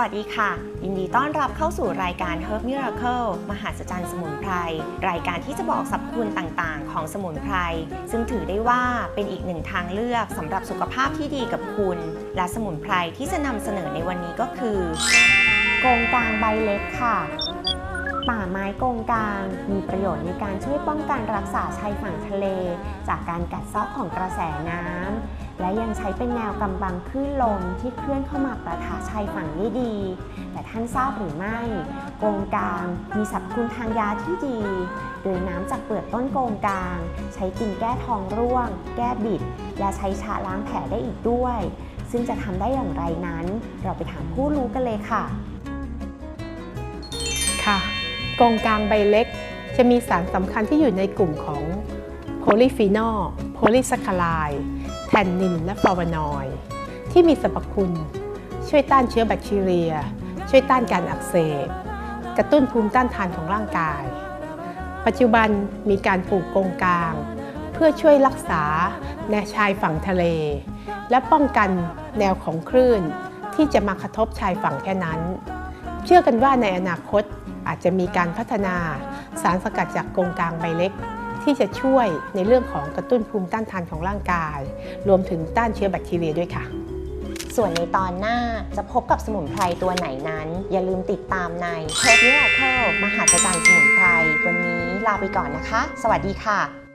วัสดีค่ะ ยินดีต้อนรับเข้าสู่รายการ Herb Miracle มหาศจรรย์สมุนไพร รายการที่จะบอกสรรพคุณต่างๆ ของสมุนไพร ซึ่งถือได้ว่าเป็นอีกหนึ่งทางเลือกสำหรับสุขภาพที่ดีกับคุณ และสมุนไพรที่จะนำเสนอในวันนี้ก็คือโกงกลางใบเล็กค่ะ ป่าไม้โกงกลาง มีประโยชน์ในการช่วยป้องกันรักษาชายฝั่งทะเล จากการกัดเซาะของกระแสน้ำ และยังใช้เป็นแนวกำบังคลื่นลมที่เคลื่อนเข้ามาประทะชายฝั่งได้ดี แต่ท่านทราบหรือไม่โกงกลางมีสรรพคุณทางยาที่ดี โดยน้ำจากเปลือกต้นโกงกลาง ใช้กินแก้ท้องร่วง แก้บิด และใช้ชะล้างแผลได้อีกด้วย ซึ่งจะทำได้อย่างไรนั้น เราไปถามผู้รู้กันเลยค่ะค่ะ กองกลางใบเล็ก จะมีสารสำคัญที่อยู่ในกลุ่มของโพลีฟีนอล โพลีซัคคาไลแทนนิน และฟลาวานอยด์ที่มีสรรพคุณ ช่วยต้านเชื้อแบคทีเรีย ช่วยต้านการอักเสบ กระตุ้นภูมิต้านทานของร่างกาย ปัจจุบันมีการปลูกกงกลาง เพื่อช่วยรักษาแนวชายฝั่งทะเล และป้องกันแนวของคลื่นที่จะมากระทบชายฝั่งแค่นั้น เชื่อกันว่าในอนาคตอาจจะมีการพัฒนาสารสกัดจากกงกลางใบเล็ก ที่จะช่วยในเรื่องของกระตุ้นภูมิต้านทานของร่างกาย รวมถึงต้านเชื้อแบคทีเรียด้วยค่ะ ส่วนในตอนหน้าจะพบกับสมุนไพรตัวไหนนั้น อย่าลืมติดตามใน Herb Miracle มหาจรรย์สมุนไพรวันนี้ลาไปก่อนนะคะ สวัสดีค่ะ